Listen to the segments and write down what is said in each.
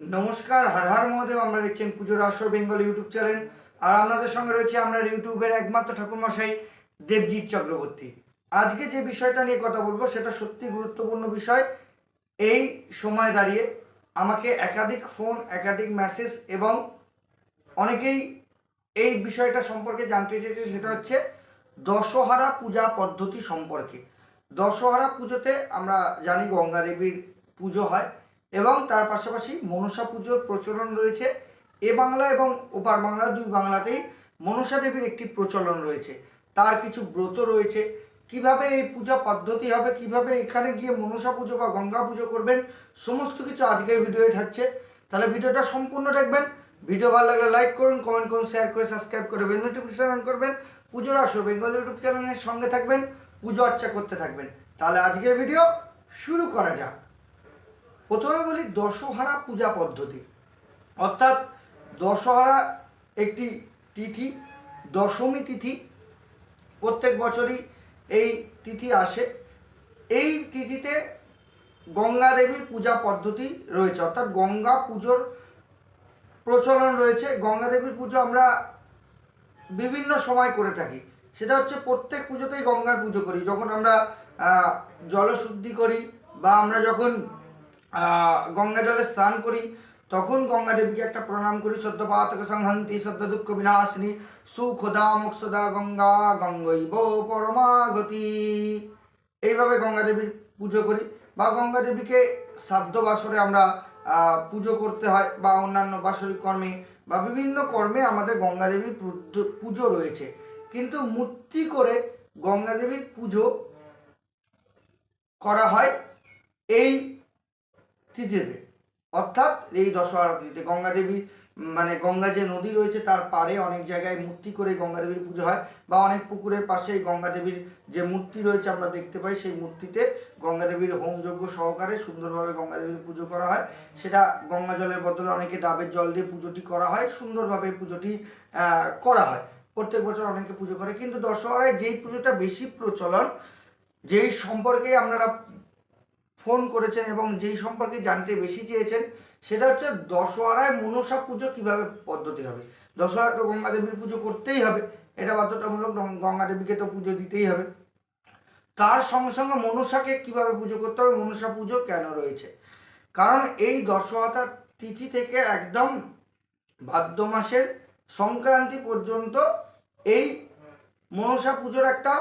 নমস্কার, হর হর মহাদেব, আমরা দেখছেন পুজোর আসর বেঙ্গল ইউটিউব চ্যানেল। আর আপনাদের সঙ্গে রয়েছে আমরা ইউটিউবের একমাত্র ঠাকুরমশাই, দেবজিৎ চক্রবর্তী। আজকে যে বিষয়টা নিয়ে কথা বলব, সেটা সত্যি গুরুত্বপূর্ণ বিষয়। এই সময় দাঁড়িয়ে আমাকে একাধিক ফোন, একাধিক মেসেজ এবং অনেকেই এই বিষয়টা সম্পর্কে জানতে চেয়েছে, সেটা হচ্ছে দশহারা পূজা পদ্ধতি সম্পর্কে। দশহারা পুজোতে আমরা জানি গঙ্গা দেবীর পুজো হয়। এবং তার পাশাপাশি মনসা পুজোর প্রচলন রয়েছে। এ বাংলা এবং ওপার বাংলা দুই বাংলাতেই মনসা দেবীর একটি প্রচলন রয়েছে। তার কিছু ব্রত রয়েছে। কীভাবে এই পূজা পদ্ধতি হবে, কীভাবে এখানে গিয়ে মনসা পুজো বা গঙ্গা পুজো করবেন, সমস্ত কিছু আজকের ভিডিওয়ে থাকছে। তাহলে ভিডিওটা সম্পূর্ণ দেখবেন। ভিডিও ভালো লাগলে লাইক করুন কমেন্ট করুন শেয়ার করে সাবস্ক্রাইব করে বেল নোটিফিকেশন অন করবেন। পুজোর আসর বেঙ্গল ইউটিউব চ্যানেলের সঙ্গে থাকবেন, পুজো আর্চা করতে থাকবেন। তাহলে আজকের ভিডিও শুরু করা যাক। প্রথমে বলি দশহারা পূজা পদ্ধতি। অর্থাৎ দশহারা একটি তিথি, দশমী তিথি, প্রত্যেক বছরই এই তিথি আসে। এই তিথিতে গঙ্গা দেবীর পূজা পদ্ধতি রয়েছে, অর্থাৎ গঙ্গা পুজোর প্রচলন রয়েছে। গঙ্গা দেবীর পুজো আমরা বিভিন্ন সময় করে থাকি। সেটা হচ্ছে প্রত্যেক পুজোতেই গঙ্গার পুজো করি। যখন আমরা জলশুদ্ধি করি বা আমরা যখন গঙ্গা জলে স্নান করি, তখন গঙ্গা দেবীকে একটা প্রণাম করি, সদ্য পাতক সংহন্তি, সদ্য দুঃখ বিনাশিনী সুখদা মোক্ষদা গঙ্গা, গঙ্গৈব পরমাগতি। এইভাবে গঙ্গা দেবীর পুজো করি বা গঙ্গা দেবীকে শ্রাদ্ধ বাসরে আমরা পুজো করতে হয় বা অন্যান্য বাসরিক কর্মে বা বিভিন্ন কর্মে আমাদের গঙ্গা দেবীর পুজো রয়েছে। কিন্তু মূর্তি করে গঙ্গা দেবীর পুজো করা হয় এই তিথিতে অর্থাৎ এই দশহরা তিথিতে গঙ্গা দেবী মানে গঙ্গা যে নদী রয়েছে তার পাড়ে অনেক জায়গায় মূর্তি করে গঙ্গা দেবীর পুজো হয় বা অনেক পুকুরের পাশে গঙ্গা দেবীর যে মূর্তি রয়েছে আমরা দেখতে পাই সেই মূর্তিতে গঙ্গা দেবীর হোমযজ্ঞ সহকারে সুন্দরভাবে গঙ্গা দেবীর পুজো করা হয়। সেটা গঙ্গা জলের বদলে অনেকে ডাবের জল দিয়ে পুজোটি করা হয়, সুন্দরভাবে পুজোটি করা হয়। প্রত্যেক বছর অনেকে পুজো করে। কিন্তু দশহরায় যেই পুজোটা বেশি প্রচলন, যেই সম্পর্কে আপনারা ফোন করেছেন এবং যেই সম্পর্কে জানতে বেশি চেয়েছেন, সেটা হচ্ছে দশহরায় মনসা পুজো কীভাবে পদ্ধতি হবে? দশহরায় তো গঙ্গা দেবীর পুজো করতেই হবে, এটা বাধ্যতামূলক গঙ্গা দেবীকে তো পুজো দিতেই হবে। তার সঙ্গে সঙ্গে মনসাকে কীভাবে পুজো করতে হবে, মনসা পুজো কেন রয়েছে? কারণ এই দশহরার তিথি থেকে একদম ভাদ্র মাসের সংক্রান্তি পর্যন্ত এই মনসা পুজোর একটা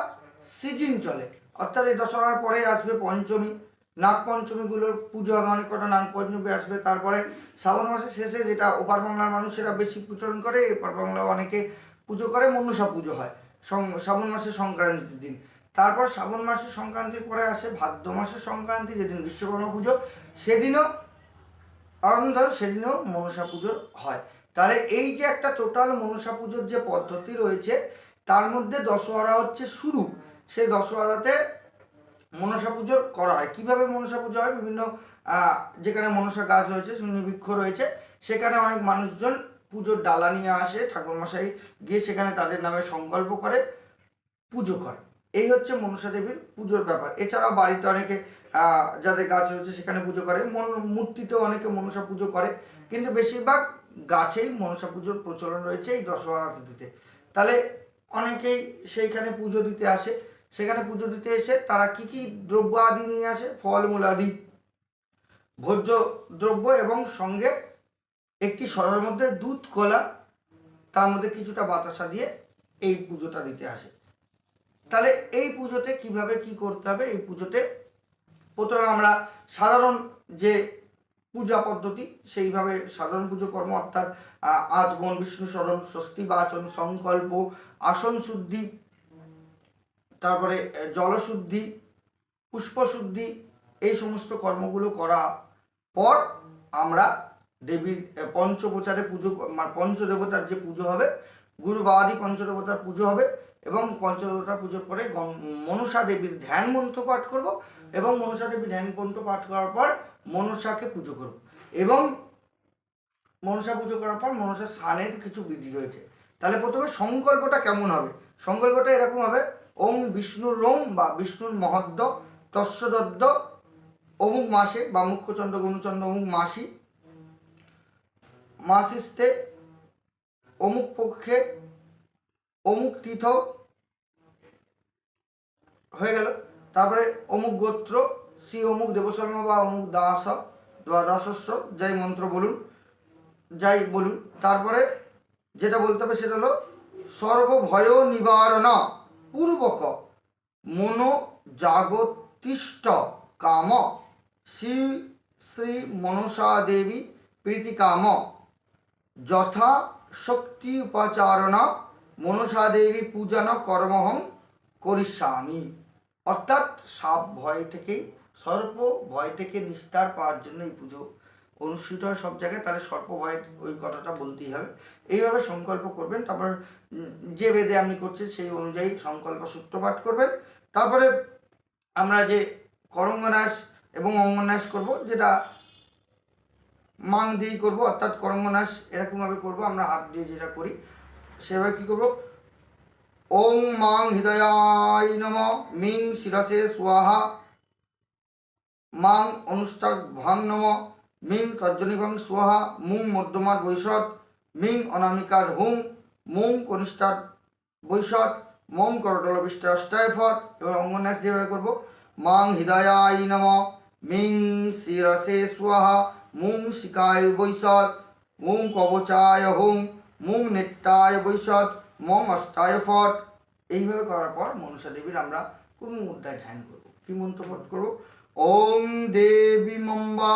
সিজন চলে। অর্থাৎ এই দশহরার পরে আসবে পঞ্চমী। নাগ পঞ্চমীগুলোর পুজো হবে, অনেক কটা নাগ পঞ্চমী আসবে। তারপরে শ্রাবণ মাসের শেষে যেটা ওপার বাংলার মানুষেরা বেশি প্রচলন করে, এপার বাংলা অনেকে পুজো করে, মনসা পুজো হয়। শ্রাবণ মাসের সংক্রান্তির দিন। তারপর শ্রাবণ মাসের সংক্রান্তির পরে আসে ভাদ্র মাসের সংক্রান্তি, যেদিন বিশ্বকর্মা পুজো, সেদিনও আনন্দ, সেদিনও মনসা পুজো হয়। তাহলে এই যে একটা টোটাল মনসা পুজোর যে পদ্ধতি রয়েছে, তার মধ্যে দশহরা হচ্ছে শুরু। সেই দশহরাতে মনসা পুজো করা হয়। কীভাবে মনসা পুজো হয়? বিভিন্ন যেখানে মনসা গাছ রয়েছে বৃক্ষ রয়েছে, সেখানে অনেক মানুষজন পুজোর ডালা নিয়ে আসে, ঠাকুরমশাই গিয়ে সেখানে তাদের নামে সংকল্প করে পুজো করে। এই হচ্ছে মনসা দেবীর পুজোর ব্যাপার। এছাড়াও বাড়িতে অনেকে যাদের গাছ রয়েছে সেখানে পুজো করে। মন, মূর্তিতেও অনেকে মনসা পুজো করে। কিন্তু বেশিরভাগ গাছেই মনসা পুজোর প্রচলন রয়েছে এই দশহরা তিথিতে। তাহলে অনেকেই সেইখানে পুজো দিতে আসে। সেখানে পুজো দিতে এসে তারা কি কি দ্রব্য আদি নিয়ে আসে? ফলমূল আদি ভোজ্য দ্রব্য এবং সঙ্গে একটি সরের মধ্যে দুধ কলা তার মধ্যে কিছুটা বাতাসা দিয়ে এই পুজোটা দিতে আসে। তাহলে এই পুজোতে কীভাবে কি করতে হবে? এই পুজোতে প্রথমে আমরা সাধারণ যে পূজা পদ্ধতি সেইভাবে সাধারণ পুজো কর্ম অর্থাৎ আহ, আজমন বিষ্ণু স্মরণ স্বস্তি বাচন সংকল্প আসন শুদ্ধি তারপরে জলশুদ্ধি, পুষ্পশুদ্ধি, এই সমস্ত কর্মগুলো করা পর আমরা দেবীর পঞ্চপ্রচারে পুজো মানে পঞ্চদেবতার যে পুজো হবে, গুরু বাবাদি পঞ্চদেবতার পুজো হবে এবং পঞ্চদেবতার পুজোর পরে মনসা দেবীর ধ্যান মন্ত্র পাঠ করব এবং মনসা দেবীর ধ্যান মন্ত্র পাঠ করার পর মনসাকে পুজো করব। এবং মনসা পুজো করার পর মনসা স্নানের কিছু বিধি রয়েছে। তাহলে প্রথমে সংকল্পটা কেমন হবে? সংকল্পটা এরকম হবে ওম বিষ্ণুর রোম বা বিষ্ণুর মহদ্দ তস্যদদ্দ অমুক মাসে বা মুখ্যচন্দ্র, গণচন্দ্র, অমুক মাসি মাসিস্তে অমুক পক্ষে, অমুক তীর্থ, হয়ে গেল। তারপরে অমুক গোত্র, শ্রী অমুক দেবশর্মা বা অমুক দাস বা দাসস্য যাই মন্ত্র বলুন, যাই বলুন। তারপরে যেটা বলতে হবে সেটা হলো, সর্বভয় নিবারণ। পূর্বক মনো জাগতিষ্ঠ কাম শ্রী শ্রী মনসা দেবী প্রীতি কাম যথা শক্তি উপাচারণ মনসা দেবী পূজন কর্মহং করিষ্যামি। অর্থাৎ সাপ ভয় থেকে, সর্প ভয় থেকে নিস্তার পাওয়ার জন্য এই পুজো অনুষ্ঠিত হয় সব জায়গায়, তাহলে সর্প ভয় ওই কথাটা বলতেই হবে। এইভাবে সংকল্প করবেন, তারপর যে বেদে আপনি করছেন সেই অনুযায়ী সংকল্প সূত্রপাঠ করবেন। তারপরে আমরা যে করঙ্গনাশ এবং অঙ্গনাশ করব, যেটা মাং দিয়েই করব, অর্থাৎ করঙ্গনাশ এরকমভাবে করব, আমরা হাত দিয়ে যেটা করি, সেভাবে কী করব? ওং মাং হৃদয়ায় নম, মিং শিরসে স্বাহা, মাং অনুষ্টাক ভাং নম মিং তর্জনিভং স্বাহা, মুং মধ্যমার বৈশট মিং অনামিকার হুং, মুং কনিষ্ঠার বৈশট মং করটল বিষ্ট অষ্টায় ফট এবার অঙ্গন্যাস যেভাবে করব? মাং হৃদয়ায় নম, মিং শিরসে স্বাহা, মুং শিকায় বৈশট মুং কবচায় হুং, মুং নেত্রায় বৈশট মং অষ্টায় ফট এইভাবে করার পর মনসা দেবীর আমরা কোন মুদ্রায় ধ্যান করব। কি মন্ত্র পাঠ করব? ওম দেবী মম্বা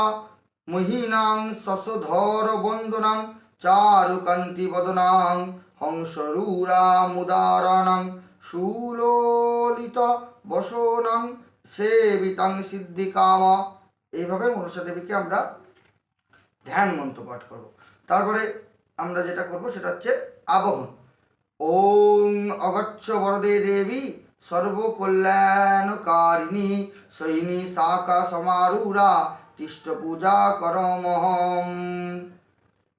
মহিনাং শশধর বন্দনাং চারুকান্তি বদনাং হংসরূরা মুদারাণাং সুলোলিত বসনাং সেবিতাং সিদ্ধিকাম। এইভাবে মনসা দেবীকে আমরা ধ্যান মন্ত্র পাঠ করব। তারপরে আমরা যেটা করব সেটা হচ্ছে আবহন। ওং অগচ্ছ বরদে দেবী সর্বকল্যাণকারিণী সৈনী শাখা সমারূঢ়া তিষ্ঠ পূজা করমহম।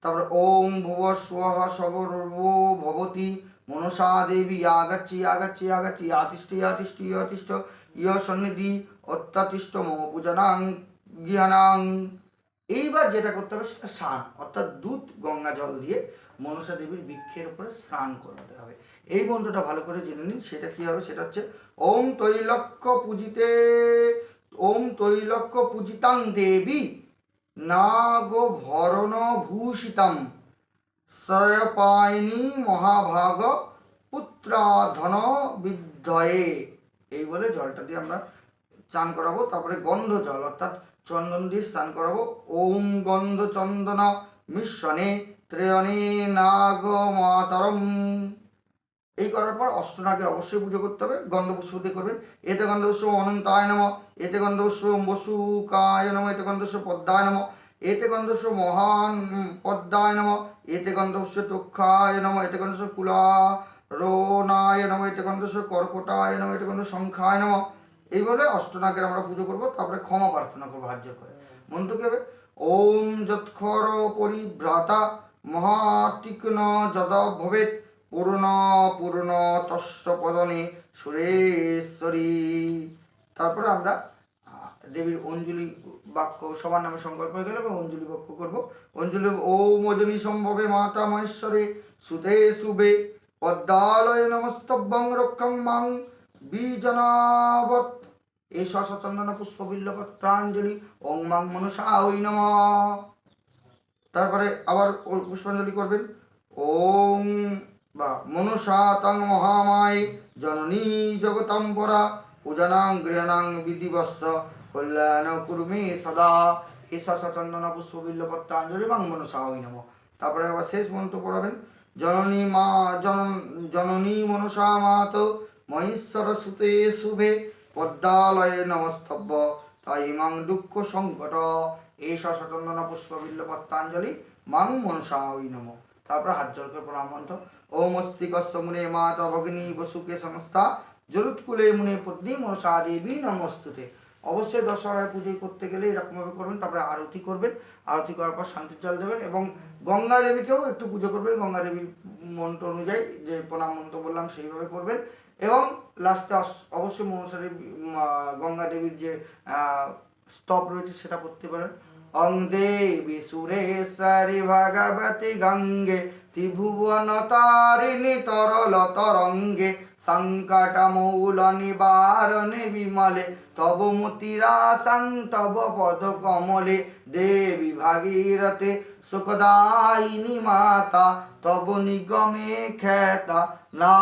তারপরে ওম ভুব স্বহ সর্ব ভবতি। মনসা দেবী আগাচ্ছি আগাচ্ছি আগাচ্ছি, আতিষ্ঠ আতিষ্ঠ আতিষ্ঠ ইয় সন্নিধি, অত্যাতিষ্ঠ, মম পূজনাং জ্ঞানাং এইবার যেটা করতে হবে সেটা স্নান, অর্থাৎ দুধ, গঙ্গা জল দিয়ে মনসা দেবীর বৃক্ষের উপরে স্নান করাতে হবে। এই মন্ত্রটা ভালো করে জেনে নিন, সেটা কি হবে? সেটা হচ্ছে, ওম তৈলক্ষ পূজিতে ওম তৈলক্য পূজিতাং দেবী নাগ ভরণ ভূষিতাম সয়পায়নি মহাভাগ পুত্রাধন বিদ্ধয়ে এই বলে জলটা দিয়ে আমরা চান করাবো, তারপরে গন্ধ জল, অর্থাৎ চন্দন দিয়ে স্নান করাবো। ওম গন্ধ চন্দন মিশ্রণে ত্রেয়ণে নাগ মাতরম। এই করার পর অষ্টনাগের অবশ্যই পুজো করতে হবে গন্ধপুষ্প দিয়ে করবেন। এতে গন্ধপুষ্প অনন্তায় নম, এতে গন্ধপুষ্প বসুকায় নম, এতে গন্ধপুষ্প পদ্মায় নম, এতে গন্ধপুষ্প মহান পদ্মায় নম, এতে গন্ধপুষ্প টক্ষায় নম, এতে গন্ধপুষ্প কুলা রোনায় নম, এতে গন্ধপুষ্প কর্কটায় নম, এতে গন্ধ সংখ্যায় নম। এই বলে অষ্টনাগের আমরা পুজো করব, তারপরে ক্ষমা প্রার্থনা করব হার্য করে। মন্ত্র কি হবে? ওম যৎখর পরিভ্রাতা, মহাতীক্ষ্ণ যদ ভবেত পূর্ণ পূর্ণ, তস্য পদনে সুরেশ্বরী। তারপরে আমরা দেবীর অঞ্জলি বাক্য, সবার নামে সংকল্প হয়ে গেল এবং অঞ্জলি বাক্য করব। অঞ্জলি ওম অজনী সম্ভবে মাতা মহেশ্বরে, সুতে শুভে পদ্মালয় নমস্তভ্যং রক্ষং মাং বীজনাবত এই সচন্দন পুষ্প বিল্লপত্রাঞ্জলি ওং মাং মনসা ওই নম। তারপরে আবার পুষ্পাঞ্জলি করবেন, ওং বা মনসা তং মহামায়, জননী জগতম্বরা পূজনাং গৃহণাং বিধিবস্স কল্যাণ কুর্মে সদা। এই সচন্দন পুষ্প বিল্লপত্রাঞ্জলি মাং মনসা ওই নম। তারপরে আবার শেষ মন্ত্র পড়াবেন। জননী মা, জন, জননী মনসা মাত সুতে শুভে, পদ্মালয়ে নমস্তব্য। তাই মাং দুঃখ সংকট। এই সচন্দন পুষ্প বিল্লপত্রাঞ্জলি মাং মনসা ওই নম। তারপর হাত জল করে প্রণাম মন্ত্র। ওম অস্তিকস্য মুনে মাতা ভগিনী বসুকে সংস্থা জলুৎকুলে মুনে পত্নী মনসা দেবী নমস্তুতে। অবশ্যই দশহরায় পুজো করতে গেলে এরকমভাবে করবেন, তারপরে আরতি করবেন। আরতি করার পর শান্তির জল দেবেন এবং গঙ্গা দেবীকেও একটু পুজো করবেন। গঙ্গা দেবীর মন্ত্র অনুযায়ী যে প্রণাম মন্ত্র বললাম, সেইভাবে করবেন। এবং লাস্টে অবশ্যই মনসা দেবী গঙ্গা দেবীর যে স্তব রয়েছে সেটা করতে পারেন। অং দেবী সুরেশ্বরী ভগবতী গঙ্গে ত্রিভুবন তারিণী তরল তরঙ্গে সংকট মৌল নিবারণে বিমলে, তব মতিরাসং, তব পদ কমলে দেবী ভাগীরথে সুখদায়িনী মাতা, তব নিগমে খ্যাতা, না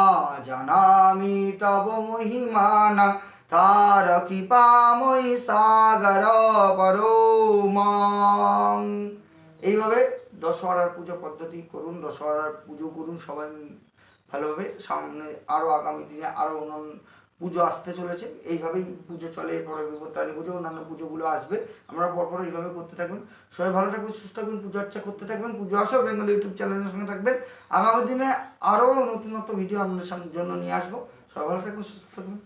জানামি তব মহিমানা। তার কৃপাময়ী সাগর পরমাং এইভাবে দশহরার পুজো পদ্ধতি করুন, দশহরার পুজো করুন, সবাই ভালোভাবে। সামনে আরও আগামী দিনে আরও অন্যান্য পুজো আসতে চলেছে। এইভাবেই পুজো চলে, এরপরে বিপত্তানি পুজো, অন্যান্য পুজোগুলো আসবে। আমরা পরপর এইভাবে করতে থাকবেন সবাই ভালো থাকবেন, সুস্থ থাকবেন পুজো আর্চা করতে থাকবেন পুজো আসো, বেঙ্গল ইউটিউব চ্যানেলের সঙ্গে থাকবেন। আগামী দিনে আরও নতুন নতুন ভিডিও আপনাদের জন্য নিয়ে আসব। সবাই ভালো থাকবেন, সুস্থ থাকবেন।